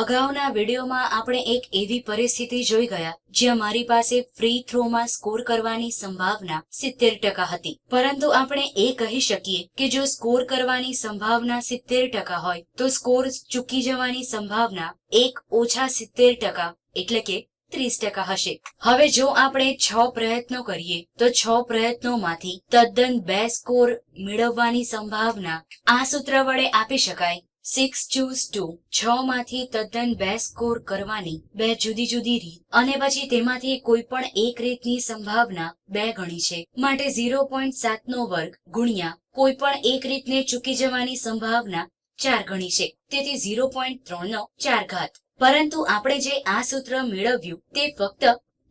અગાઉના વિડીયોમાં આપણે એક એવી પરિસ્થિતિ જોઈ ગયા, જ્યાં મારી પાસે ફ્રી થ્રોમાં સ્કોર કરવાની સંભાવના સિત્તેર ટકા હતી. પરંતુ આપણે એ કહી શકીએ કે જો સ્કોર કરવાની સંભાવના સિત્તેર ટકા હોય, તો સ્કોર ચૂકી જવાની સંભાવના એક ઓછા સિત્તેર ટકા, એટલે કે ત્રીસ ટકા હશે. હવે જો આપણે છ પ્રયત્નો કરીએ, તો છ પ્રયત્નોમાંથી તદ્દન બે સ્કોર મેળવવાની સંભાવના આ સૂત્ર વડે આપી શકાય. સિક્સ ચૂઝ ટુ છ માંથી તદ્દન બે સ્કોર કરવાની બે જુદી જુદી રીત. અને પછી તેમાંથી કોઈ પણ એક રીતની સંભાવના બે ગણી છે. માટે ઝીરો પોઈન્ટ સાતનો વર્ગ ગુણ્યા કોઈ પણ એક રીતને ચૂકી જવાની સંભાવના ચાર ગણી છે. તેથી ઝીરો પોઈન્ટ ત્રણનો ચાર ઘાત. પરંતુ આપણે જે આ સૂત્ર મેળવ્યું તે ફક્ત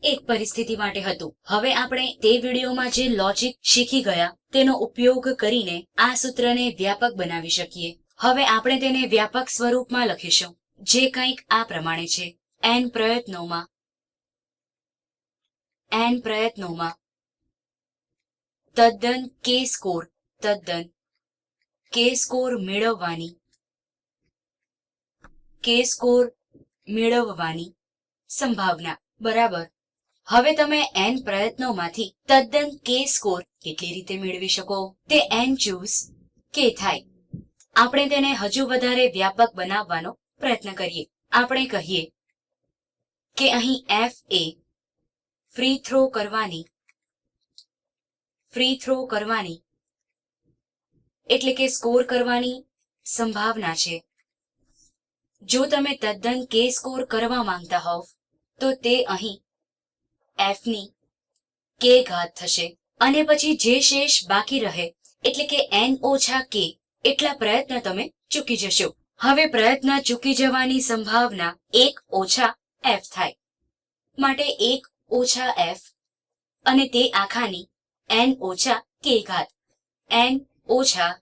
એક પરિસ્થિતિ માટે હતું. હવે આપણે તે વિડીયોમાં જે લોજિક શીખી ગયા તેનો ઉપયોગ કરીને આ સૂત્રને વ્યાપક બનાવી શકીએ. હવે આપણે તેને વ્યાપક સ્વરૂપમાં લખીશું, જે કંઈક આ પ્રમાણે છે. એન પ્રયત્નોમાં એન પ્રયત્નોમાં. તદ્દન કે સ્કોર તદ્દન કે સ્કોર મેળવવાની. કે સ્કોર મેળવવાની સંભાવના, બરાબર. હવે તમે એન પ્રયત્નોમાંથી તદ્દન કે સ્કોર કેટલી રીતે મેળવી શકો? તે એન ચૂઝ કે થાય. આપણે તેને હજુ વધારે વ્યાપક બનાવવાનો પ્રયત્ન કરીએ. આપણે કહીએ કે અહીં એફ એ ફ્રી થ્રો કરવાની ફ્રી થ્રો કરવાની એટલે કે સ્કોર કરવાની સંભાવના છે. જો તમે તદ્દન કે સ્કોર કરવા માંગતા હોવ, તો તે અહીં એફની કે ઘાત થશે. અને પછી જે શેષ બાકી રહે, એટલે કે એન ઓછા કે એટલા પ્રયત્ન તમે ચૂકી જશો. હવે પ્રયત્ન ચૂકી જવાની સંભાવના એક ઓછા એફ થાય. માટે એક ઓછા એફ અને તે આખાની એન ઓછા કે ઘાત. એન ઓછા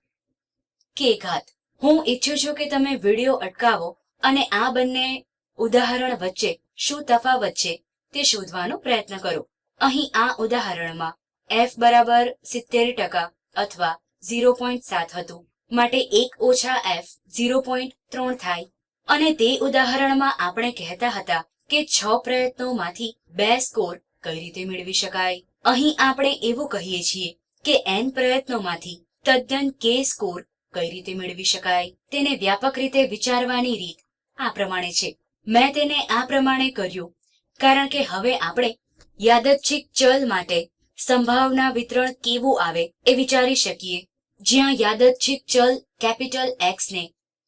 કે ઘાત. હું ઈચ્છું છું કે તમે વીડિયો અટકાવો અને આ બંને ઉદાહરણ વચ્ચે શું તફાવત છે તે શોધવાનો પ્રયત્ન કરો. અહીં આ ઉદાહરણમાં એફ બરાબર સિત્તેર ટકા અથવા ઝીરો પોઈન્ટ સાત હતું. માટે એક ઓછા એફ ઝીરો પોઈન્ટ ત્રણ થાય. અને તે ઉદાહરણમાં આપણે કહેતા હતા કે છ પ્રયત્નોમાંથી બે સ્કોર કઈ રીતે મેળવી શકાય? અહીં આપણે એવું કહીએ છીએ કે એન પ્રયત્નોમાંથી તદ્દન કે સ્કોર કઈ રીતે મેળવી શકાય? તેને વ્યાપક રીતે વિચારવાની રીત આ પ્રમાણે છે. મેં તેને આ પ્રમાણે કર્યું, કારણ કે હવે આપણે યાદચ્છિક ચલ માટે સંભાવના વિતરણ કેવું આવે એ વિચારી શકીએ. જ્યાં યાદચ્છિક ચલ કેપિટલ એક્સને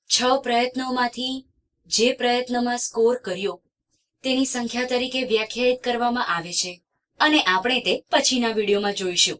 છ પ્રયત્નોમાંથી જે પ્રયત્નમાં સ્કોર કર્યો, તેની સંખ્યા તરીકે વ્યાખ્યાયિત કરવામાં આવે છે. અને આપણે તે પછીના વિડીયોમાં જોઈશું.